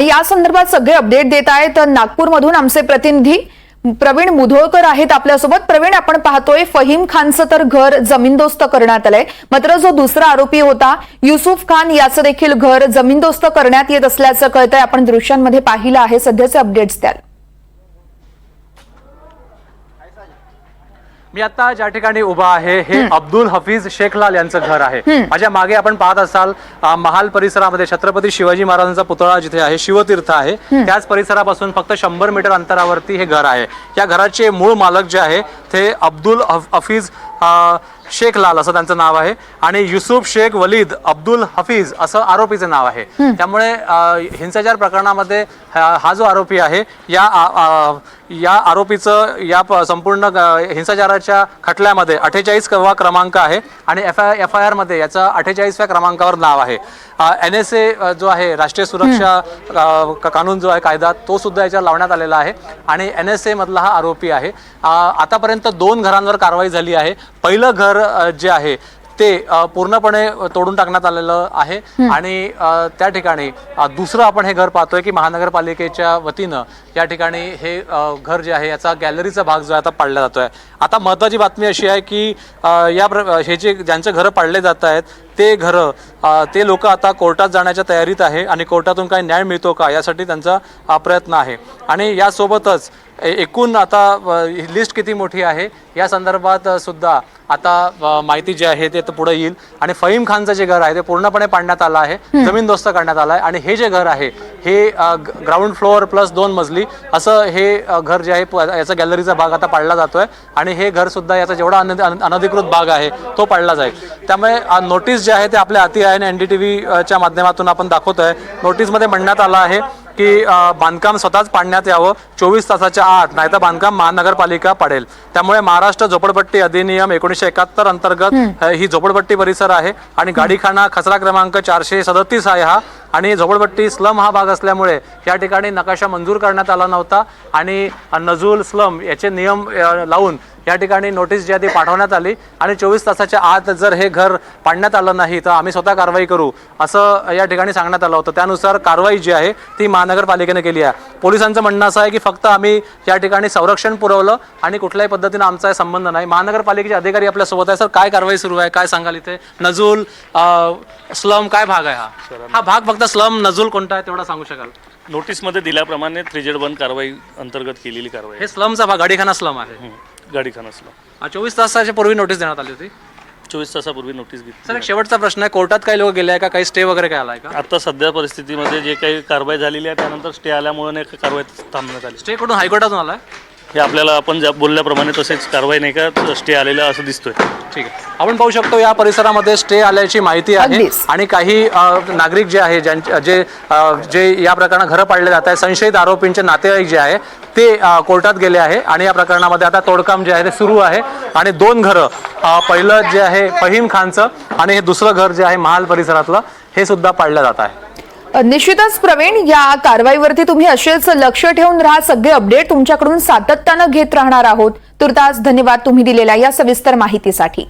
या संदर्भात सगळे अपडेट देत आहेत. नागपूरमधून आमचे प्रतिनिधी प्रवीण मुधोळकर आहेत आपल्यासोबत. प्रवीण आपण पाहतोय फहीम खानचं तर घर जमीनदोस्त करण्यात आलंय. मात्र जो दुसरा आरोपी होता युसुफ खान याचं देखील घर जमीनदोस्त करण्यात येत असल्याचं कळतंय. आपण दृश्यांमध्ये पाहिलं आहे. सध्याचे अपडेट्स द्याल. मी आता ज्या ठिकाणी उभा आहे हे अब्दुल हफीज शेखलाल यांचं घर आहे. माझ्या मागे आपण पाहत असाल महाल परिसरामध्ये छत्रपती शिवाजी महाराजांचा पुतळा जिथे आहे शिवतीर्थ आहे. त्याच परिसरापासून फक्त शंभर मीटर अंतरावरती हे घर आहे. या घराचे मूळ मालक जे आहे ते अब्दुल हफ- हफीज शेख लाल असं त्यांचं नाव आहे. आणि युसुफ शेख वलीद अब्दुल हफीज असं आरोपीचं नाव आहे. त्यामुळे हिंसाचार प्रकरणामध्ये हा जो आरोपी आहे या या आरोपीचं या संपूर्ण हिंसाचाराच्या खटल्यामध्ये अठ्ठेचाळीस वा क्रमांक आहे आणि एफ आय एफ आय आरमध्ये याचं अठ्ठेचाळीसव्या क्रमांकावर नाव आहे. एन एस ए जो आहे राष्ट्रीय सुरक्षा कानून जो आहे कायदा तो सुद्धा याच्यावर लावण्यात आलेला आहे आणि एन एस मधला हा आरोपी आहे. आतापर्यंत दोन घरांवर कारवाई झाली आहे. पहिलं घर जे आहे ते पूर्णपणे तोडून टाकण्यात आलेलं आहे. आणि त्या ठिकाणी दुसरं आपण हे घर पाहतोय की महानगरपालिकेच्या वतीनं या ठिकाणी हे घर जे आहे याचा गॅलरीचा भाग जो आहे आता पाडला जातोय. आता महत्त्वाची बातमी अशी आहे की या हे जे ज्यांचे घरं पाडले जात आहेत ते घरं ते लोक आता कोर्टात जाण्याच्या तयारीत आहे आणि कोर्टातून काही न्याय मिळतो का यासाठी त्यांचा प्रयत्न आहे. आणि यासोबतच एकूण आता लिस्ट किती मोठी आहे या संदर्भात सुद्धा आता माहिती जी आहे ते पुढे येईल. आणि फहीम खानचं जे घर आहे ते पूर्णपणे पाडण्यात आलं आहे जमीनदोस्त करण्यात आलं आहे. आणि हे जे घर आहे हे ग्राउंड फ्लोअर प्लस दोन मजली असं हे घर जे आहे याचा गॅलरीचा भाग आता पाडला जातोय आणि हे घर सुद्धा याचा जेवढा अन- अन- अनधिकृत भाग आहे तो पाडला जाईल. त्यामुळे नोटीस जे आहे ते आपल्या हाती आहे आणि एन डी टी व्हीच्या माध्यमातून आपण दाखवतोय. नोटीसमध्ये म्हणण्यात आलं आहे की बांधकाम स्वतःच पाडण्यात यावं चोवीस तासाच्या आत नाहीतर बांधकाम महानगरपालिका पाडेल. त्यामुळे महाराष्ट्र झोपडपट्टी अधिनियम एकोणीसशे एकाहत्तर अंतर्गत ही झोपडपट्टी परिसर आहे आणि गाडीखाना खसरा क्रमांक चारशे सदतीस आहे हा. आणि झोपडपट्टी स्लम हा भाग असल्यामुळे या ठिकाणी नकाशा मंजूर करण्यात आला नव्हता. आणि नजूल स्लम याचे नियम लावून या ठिकाणी नोटीस जी आहे ती पाठवण्यात आली आणि चोवीस तासाच्या आत जर हे घर पाडण्यात आलं नाही तर आम्ही स्वतः कारवाई करू असं या ठिकाणी सांगण्यात आलं होतं. त्यानुसार कारवाई जी आहे ती महानगरपालिकेने केली आहे. पोलिसांचं म्हणणं असं आहे की फक्त आम्ही या ठिकाणी संरक्षण पुरवलं आणि कुठल्याही पद्धतीनं आमचा संबंध नाही. महानगरपालिकेचे अधिकारी आपल्यासोबत आहे. सर काय कारवाई सुरू आहे? काय सांगाल इथे? नजूल स्लम काय भाग आहे हा? हा भाग फक्त स्लम नजूल कोणता आहे तेवढा सांगू शकाल? नोटीसमध्ये दिल्याप्रमाणे थ्री जेड वन कारवाई अंतर्गत केलेली कारवाई हे स्लमचा भाग गाडीखाना स्लम आहे. गाडी खानासला चोवीस तासाच्या पूर्वी नोटीस देण्यात आली होती? चोवीस तासापूर्वी नोटीस घेतली. सर एक शेवटचा प्रश्न आहे कोर्टात काही लोक गेले आहे का? काही स्टे वगैरे काय आलाय का? आता सध्या परिस्थितीमध्ये जे काही कारवाई झालेली आहे त्यानंतर स्टे आल्यामुळे नाही का कारवाई थांबण्यात आली. स्टे कुठून? हायकोर्टातून आलाय? हे आपल्याला आपण ज्या बोलल्याप्रमाणे तसेच कारवाई नाही का स्टे आलेला असं दिसतोय. ठीक आहे. आपण पाहू शकतो या परिसरामध्ये स्टे आल्याची माहिती आहे अगदीच. आणि काही अ, नागरिक जे आहे ज्यांचे जे अ, जे या प्रकरणात घरं पाडले जात आहे संशयित आरोपींचे नातेवाईक जे आहे ते अ, कोर्टात गेले आहे आणि या प्रकरणामध्ये आता तोडकाम जे आहे ते सुरू आहे आणि दोन घरं अ, पहिलं जे आहे फहीम खानचं आणि हे दुसरं घर जे आहे महाल परिसरातलं हे सुद्धा पाडलं जात आहे. निश्चितच प्रवीण या कारवाईवरती तुम्ही असेच लक्ष ठेवून राहा. सगळे अपडेट तुमच्याकडून सातत्यानं घेत राहणार आहोत. तुर्तास धन्यवाद तुम्ही दिलेल्या या सविस्तर माहितीसाठी.